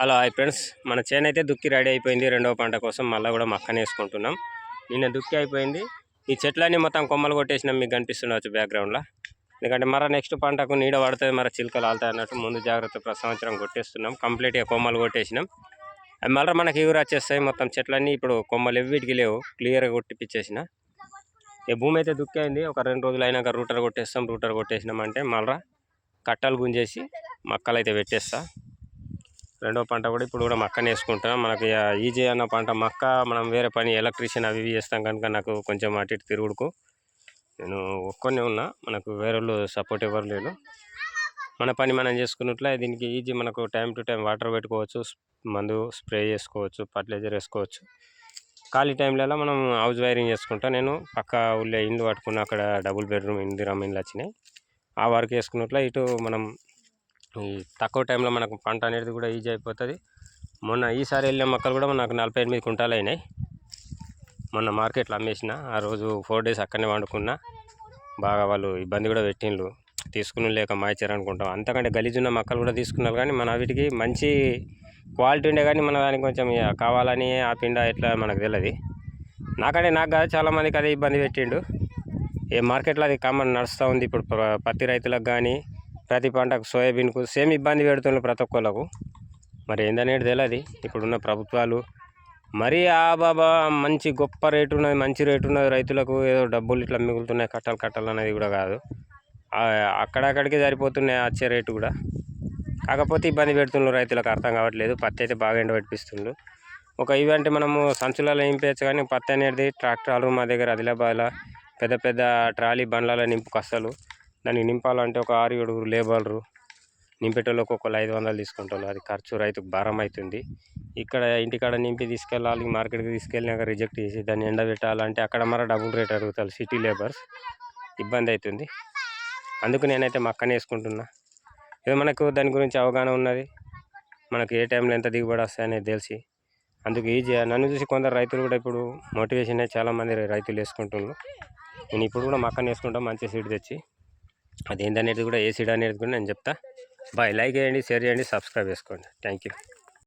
Hello hi friends. మన చేను అయితే దుక్కి రెడీ అయిపోయింది. రెండవ పంట కోసం మళ్ళీ కూడా మక్కన వేసుకుంటున్నాం. నిన్న దుక్కి అయిపోయింది. ఈ చెట్లన్నీ మొత్తం కొమ్మలు కొట్టేసినాం. మీకు కనిపిస్తుండవచ్చు బ్యాక్గ్రౌండ్లో ఎందుకంటే మర నెక్స్ట్ పంటకు నీడ పడుతుంది మరి చిలుకలు ఆలుతాయి అన్నట్టు ముందు జాగ్రత్త ప్రతి సంవత్సరం కొట్టేస్తున్నాం. కంప్లీట్గా కొమ్మలు కొట్టేసినాం. అవి మళ్ళీ మనకి ఎగురు వచ్చేస్తాయి. మొత్తం చెట్లన్నీ ఇప్పుడు కొమ్మలు ఎవ్విటికి లేవు. క్లియర్గా కొట్టిపించేసిన ఈ భూమి అయితే దుక్కైంది ఒక రెండు రోజులు అయినాక రూటర్ కొట్టేస్తాం. రూటర్ కొట్టేసినామంటే మళ్ళీ కట్టలు గుంజేసి మక్కలు అయితే పెట్టేస్తా. రెండో పంట కూడా ఇప్పుడు కూడా మక్కనే వేసుకుంటాం మనకి ఈజీ అన్న పంట మక్క మనం వేరే పని ఎలక్ట్రీషియన్ అవి ఇవి చేస్తాం కనుక నాకు కొంచెం అటు ఇటు తిరుగుడుకు. నేను ఒక్కనే ఉన్నా మనకు వేరే వాళ్ళు సపోర్ట్ ఎవరు లేరు. మన పని మనం చేసుకున్నట్లే దీనికి ఈజీ మనకు టైం టు టైం వాటర్ పెట్టుకోవచ్చు మందు స్ప్రే చేసుకోవచ్చు ఫర్టిలైజర్ వేసుకోవచ్చు. ఖాళీ టైంలలో మనం హౌస్ వైరింగ్ చేసుకుంటా. నేను పక్క ఊళ్ళో ఇండ్లు పట్టుకున్న అక్కడ డబుల్ బెడ్రూమ్ ఇందిరామ్ ఇండ్లు వచ్చినాయి. ఆ వర్క్ వేసుకున్నట్లే ఇటు మనం తక్కువ టైంలో మనకు పంట అనేది కూడా ఈజీ అయిపోతుంది. మొన్న ఈసారి వెళ్ళిన మొక్కలు కూడా నాకు నలభై ఎనిమిది కుంటాలు అయినాయి. మొన్న మార్కెట్లో అమ్మేసిన ఆ రోజు ఫోర్ డేస్ అక్కడనే వండుకున్నా. బాగా వాళ్ళు ఇబ్బంది కూడా పెట్టిండ్రు. తీసుకుని లేక మాయిచారు అనుకుంటాం. అంతకంటే గలీజున్న మొక్కలు కూడా తీసుకున్నారు కానీ మన వీటికి మంచి క్వాలిటీ ఉండే కానీ మన దానికి కొంచెం ఇక కావాలని ఆ పిండ ఎట్లా మనకు తెలియదు నాకంటే నాకు కాదు చాలామందికి అదే ఇబ్బంది పెట్టిండు. ఏ మార్కెట్లో అది కామన్ నడుస్తూ ఉంది. ఇప్పుడు పత్తి రైతులకు కానీ ప్రతి పంటకు సోయాబీన్కు సేమ్ ఇబ్బంది పెడుతున్నారు ప్రతి ఒక్కళ్ళకు. మరి ఏందనేది తెలియదు ఇప్పుడున్న ప్రభుత్వాలు మరీ ఆ బాబా మంచి గొప్ప రేటు ఉన్నది మంచి రేటు ఉన్నది రైతులకు. ఏదో డబ్బులు ఇట్లా మిగులుతున్నాయి కట్టలు కట్టాలి అనేది కూడా కాదు. అక్కడక్కడికే అక్కడక్కడికి సరిపోతున్నాయి వచ్చే రేటు కూడా. కాకపోతే ఇబ్బంది పెడుతున్నారు రైతులకు అర్థం కావట్లేదు. పత్తి అయితే బాగా ఎండబెట్టిస్తుండ్రు ఒక ఈవెంట్ మనము సంచులలో నింపేయచ్చు కానీ పత్తి అనేది ట్రాక్టర్లు మా దగ్గర ఆదిలాబాద్లో పెద్ద పెద్ద ట్రాలీ బండ్లలో నింపుకొస్తలు దానికి నింపాలంటే ఒక ఆరు ఏడుగురు లేబర్లు నింపేటోళ్ళకి ఒకళ్ళు ఐదు వందలు తీసుకుంటారు అది ఖర్చు రైతుకు భారం అవుతుంది ఇక్కడ ఇంటికాడ నింపి తీసుకెళ్ళాలి మార్కెట్కి తీసుకెళ్ళినాక రిజెక్ట్ చేసి దాన్ని ఎండబెట్టాలంటే అక్కడ మర డబుల్ రేట్ అడుగుతారు సిటీ లేబర్స్. ఇబ్బంది అవుతుంది. అందుకు నేనైతే మక్కనే వేసుకుంటున్నా. ఏదో మనకు దాని గురించి అవగాహన ఉన్నది. మనకు ఏ టైంలో ఎంత దిగుబడి వస్తాయనేది తెలిసి. అందుకు ఈజీ నన్ను చూసి కొందరు రైతులు కూడా ఇప్పుడు మోటివేషన్ అయ్యి చాలామంది రైతులు వేసుకుంటున్నారు. నేను ఇప్పుడు కూడా మక్కన వేసుకుంటాం మంచి సీడ్ తెచ్చి అదేంటనేది కూడా ఏ సీడ్ అనేది కూడా నేను చెప్తా. బాయ్. లైక్ చేయండి షేర్ చేయండి సబ్స్క్రైబ్ చేసుకోండి. Thank you